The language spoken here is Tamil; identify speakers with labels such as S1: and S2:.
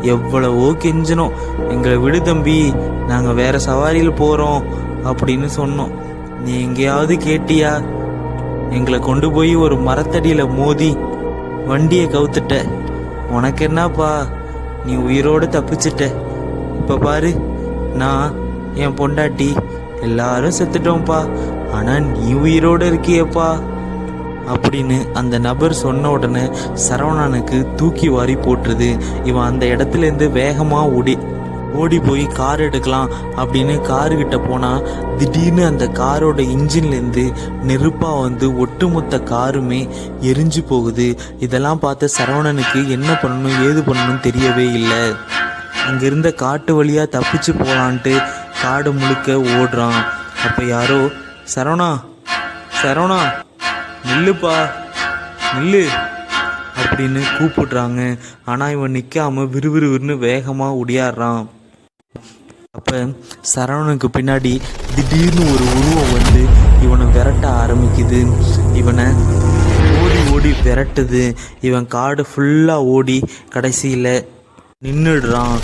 S1: எவ்வளவோ கெஞ்சினோம். எங்களை விடு தம்பி நாங்கள் வேற சவாரியில் போகிறோம் அப்படின்னு சொன்னோம். நீ எங்கேயாவது கேட்டியா? எங்களை கொண்டு போய் ஒரு மரத்தடியில் மோதி வண்டியை கவுத்துட்ட. உனக்கு என்னப்பா? நீ உயிரோடு தப்பிச்சிட்ட. இப்போ பாரு நான் என் பொண்டாட்டி எல்லாரும் செத்துட்டோம்ப்பா. ஆனால் நீ உயிரோடு இருக்கியேப்பா. அப்படின்னு அந்த நபர் சொன்ன உடனே சரவணனுக்கு தூக்கி வாரி போட்டுருது. இவன் அந்த இடத்துல இருந்து வேகமாக ஓடி ஓடி போய் கார் எடுக்கலாம் அப்படின்னு காரு கிட்ட திடீர்னு அந்த காரோட இன்ஜின்லேருந்து நெருப்பாக வந்து ஒட்டுமொத்த காருமே எரிஞ்சு போகுது. இதெல்லாம் பார்த்த சரவணனுக்கு என்ன பண்ணணும் ஏது பண்ணணும்னு தெரியவே இல்லை. அங்கிருந்த காட்டு வழியாக தப்பிச்சு போகலான்ட்டு காடு முழுக்க ஓடுறான். அப்போ யாரோ சரவணா சரவணா நில்லுப்பா. நில்லு. அப்படின்னு கூப்பிடுறாங்க. ஆனால் இவன் நிற்காம விறுவிறுவிறுன்னு வேகமாக ஒடியாடுறான். அப்போ சரவணனுக்கு பின்னாடி திடீர்னு ஒரு உருவம் வந்து இவனை விரட்ட ஆரம்பிக்குது. இவனை ஓடி ஓடி விரட்டுது. இவன் காடு ஃபுல்லாக ஓடி கடைசியில் நின்றுடுறான்